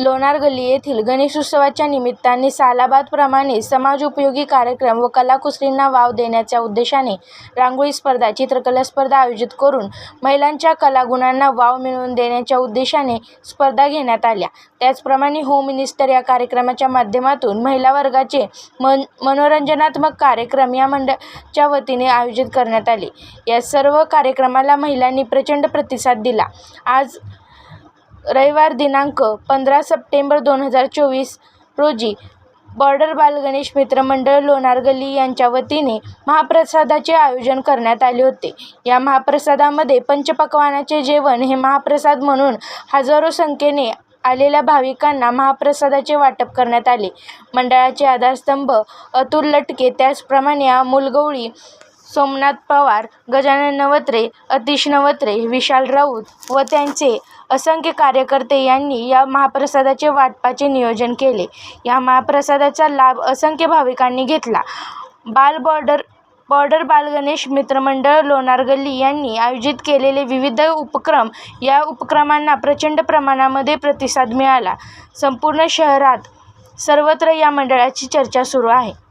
लोणार गल्ली येथील गणेशोत्सवाच्या निमित्ताने सालाबादप्रमाणे समाजोपयोगी कार्यक्रम व कलाकुसरींना वाव देण्याच्या उद्देशाने रांगोळी स्पर्धा, चित्रकला स्पर्धा आयोजित करून महिलांच्या कलागुणांना वाव मिळवून देण्याच्या उद्देशाने स्पर्धा घेण्यात आल्या. त्याचप्रमाणे होम मिनिस्टर या कार्यक्रमाच्या माध्यमातून महिला वर्गाचे मन मनोरंजनात्मक कार्यक्रम या मंडळाच्या वतीने आयोजित करण्यात आले. या सर्व कार्यक्रमाला महिलांनी प्रचंड प्रतिसाद दिला. आज रविवार दिनांक पंधरा सप्टेंबर दोन हजार चोवीस रोजी बॉर्डर बालगणेश मित्र मंडळ लोणार गल्ली यांच्या वतीने महाप्रसादाचे आयोजन करण्यात आले होते. या महाप्रसादामध्ये पंचपक्वानाचे जेवण हे महाप्रसाद म्हणून हजारो संख्येने आलेल्या भाविकांना महाप्रसादाचे वाटप करण्यात आले. मंडळाचे आधारस्तंभ अतुल लटके, त्याचप्रमाणे अमोल गवळी, सोमनाथ पवार, गजानन नवत्रे, अतिश नवत्रे, विशाल राऊत व त्यांचे असंख्य कार्यकर्ते यांनी या महाप्रसादाचे वाटपाचे नियोजन केले. या महाप्रसादाचा लाभ असंख्य भाविकांनी घेतला. बाल बॉर्डर बॉर्डर बालगणेश मित्रमंडळ लोणार गल्ली यांनी आयोजित केलेले विविध उपक्रम या उपक्रमांना प्रचंड प्रमाणामध्ये प्रतिसाद मिळाला. संपूर्ण शहरात सर्वत्र या मंडळाची चर्चा सुरू आहे.